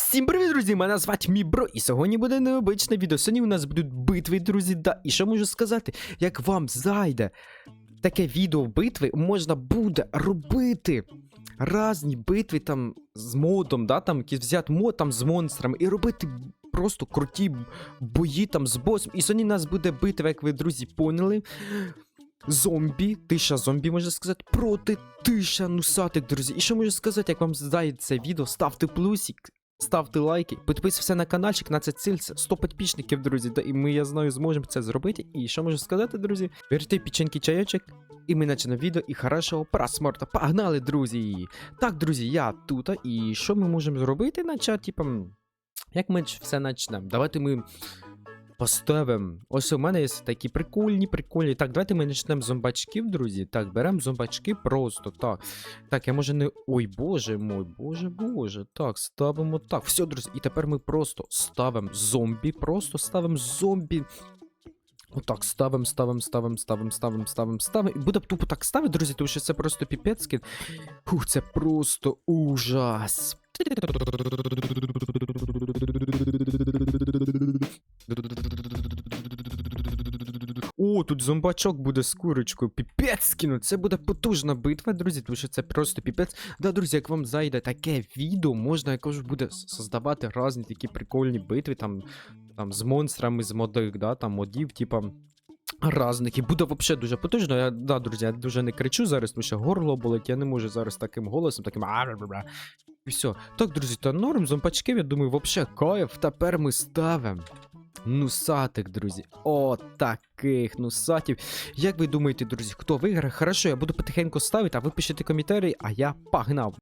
Всім привіт, друзі! Мене звати Мібро, і сьогодні буде необичне відео. Сьогодні у нас будуть битви, друзі. Да. І що можу сказати, як вам зайде таке відео битви, можна буде робити різні битви там з модом, да, там якийсь взяти мод там з монстрами і робити просто круті бої там з босом. І сьогодні у нас буде битва, як ви, друзі, поняли. Зомбі, тиша зомбі, можна сказати, проти тиша нусатик, друзі. І що можу сказати, як вам це відео, ставте плюсик, ставте лайки, підписуйтесь на каналчик, на це цільце. 100 підписників, друзі. Да, і ми, я знаю, зможемо це зробити. І що можу сказати, друзі? Берете печеньки чайочок, і ми почнемо відео, і хорошого просмотра. Погнали, друзі! Так, друзі, я тут, і що ми можемо зробити, наче, типу, як ми все почнемо? Давайте ми поставимо. Ось у мене є такі прикольні, прикольні. Так, давайте ми почнемо зомбачків, друзі. Так, беремо зомбачки просто. Так. Так, я може не. Ой, боже мой, боже, боже. Так, ставимо так. Все, друзі. І тепер ми просто ставимо зомбі. Просто ставимо зомбі. Отак, ставимо, ставимо, ставимо, ставимо, ставимо, ставимо, ставимо. І буде тупо так ставити, друзі, тому що це просто піпець. Фух, це просто ужас. О, тут зомбачок буде з курочкою. Піпець скину. Це буде потужна битва, друзі, тому що це просто піпець. Да, друзі, як вам зайде таке відео, можна якось буде создавати різні такі прикольні битви, там, там з монстрами, з модих, да, там модів, типа. Разних і буде взагалі дуже потужно. Я, да, друзі, я дуже не кричу зараз, тому що горло болить, я не можу зараз таким голосом, таким. І все. Так, друзі, то норм, зомбачків, я думаю, взагалі кайф. Тепер ми ставимо нусатик, друзі. О, таких нусатів. Як ви думаєте, друзі, хто виграє? Хорошо, я буду потихеньку ставити, а ви пишете коментарі, а я погнав.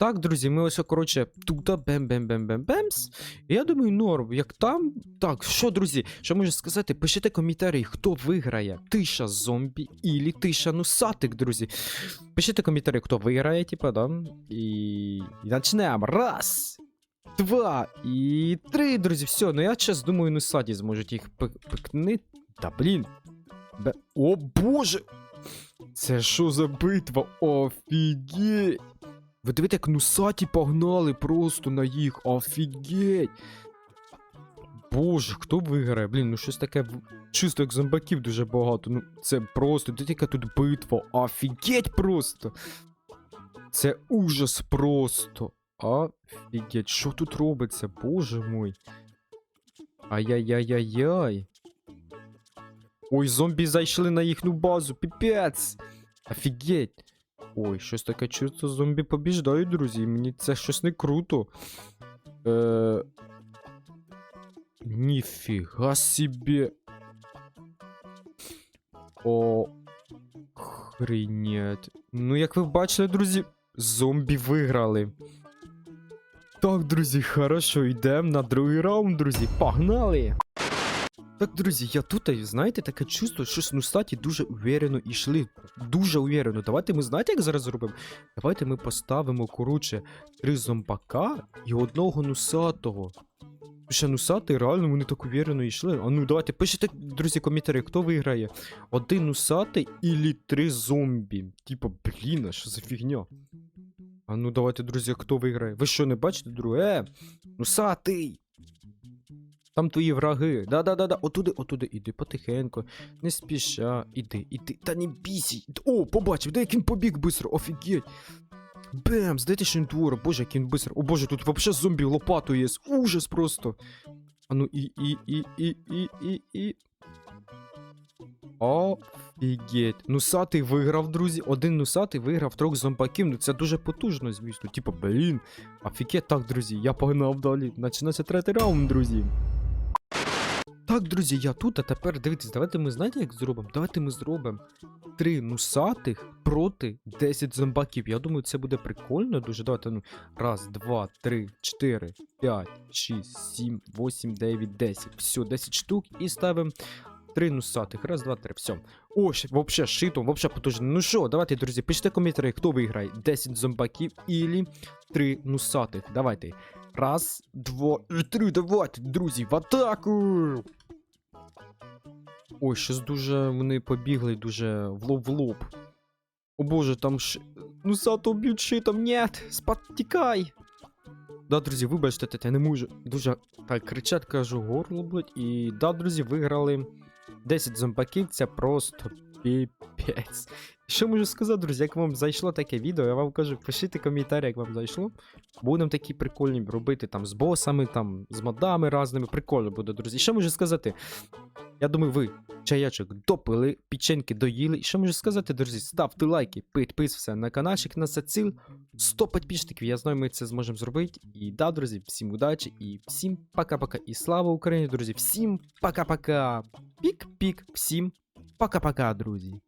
Так, друзі, ми ось, коротше, туди бем бем бем бем бемс я думаю, норм, як там. Так, що, друзі, що можу сказати? Пишіть коментарі, хто виграє. Тиша зомбі ілі тиша нусатик, друзі. Пишіть коментарі, хто виграє, типа, да? І. І почнемо. Раз. Два і три, друзі. Все, ну я зараз думаю, нусаті зможуть їх пик- пикнити. Та блін. Бе... О боже! Це що за битва? Офігеть! Ви дивите, як нусаті погнали просто на їх. Офігеть. Боже, хто виграє? Блін, ну щось таке чисто як зомбаків дуже багато. Ну, це просто. Дивіться, яка тут битва. Офігеть просто. Це ужас просто. Офігеть, що тут робиться? Боже мой. Ай-яй-яй-яй-яй. Ой, зомбі зайшли на їхню базу, піпець. Офігеть. Ой, щось таке чисто зомбі побіждають, друзі. Мені це щось не круто. Е... Ніфіга собі. О. Хренеть. Ну, як ви бачили, друзі, зомбі виграли. Так, друзі, хорошо, йдемо на другий раунд, друзі. Погнали! Так, друзі, я тут, і знаєте, таке чувство, що снустаті дуже уверено йшли. Дуже уверено. Давайте ми знаєте, як зараз зробимо? Давайте ми поставимо, коротше, три зомбака і одного нусатого. Ще нусатий, реально вони так уверено йшли. А ну давайте пишіть, друзі, коментарі, хто виграє. Один нусатий ілі три зомбі. Типа, блін, а що за фігня? А ну давайте, друзі, хто виграє? Ви що, не бачите, друге? Е, нусатий! Там твої враги. Да-да-да-да. Отуди, отуди, іди потихеньку. Не спіша. Іди, іди. Та не бійся. О, побачив, де як він побіг бистро, офігеть. Бем, здайте, що він творить. Боже, як він бистро. О боже, тут вообще зомбі лопатою є. Ужас просто. А ну і, і, і, і, і, і, і. Офігеть. Нусатий виграв, друзі. Один нусатий виграв трьох зомбаків. Ну це дуже потужно, звісно. Типа, блін. Офігеть, так, друзі, я погнав далі. Починається третій раунд, друзі. Так, друзі, я тут, а тепер дивіться, давайте ми знаєте, як зробимо? Давайте ми зробимо три нусатих проти 10 зомбаків. Я думаю, це буде прикольно. Дуже давайте. Ну, раз, два, три, чотири, п'ять, шість, сім, восім, дев'ять, десять. Все, 10 штук і ставимо Три нусатих. Раз, два, три. Все. О, вообще шито, вообще потужно. Ну що, давайте, друзі, пишіть коментарі, хто виграє. 10 зомбаків ілі 3 нусатих. Давайте. Раз, два, три, давайте, друзі, в атаку! Ой, щось дуже вони побігли дуже в лоб в лоб. О боже, там ш... Ну сато б'ють шитом, нет, спад тікай. Да, друзі, вибачте, я не можу. Дуже так кричать, кажу, горло, блядь. І да, друзі, виграли 10 зомбаків, це просто піпець. Що можу сказати, друзі, як вам зайшло таке відео, я вам кажу, пишіть коментарі, як вам зайшло. Будемо такі прикольні робити там з босами, там, з модами разними. Прикольно буде, друзі. Що можу сказати? Я думаю, ви чаячок допили, печеньки доїли. І що можу сказати, друзі? Ставте лайки, підписуйся на каналчик на ціл. 100 підписчиків, я знаю, ми це зможемо зробити. І да, друзі, всім удачі і всім пока-пока. І слава Україні, друзі! Всім пока-пока! Пік-пік, всім пока-пока, друзі!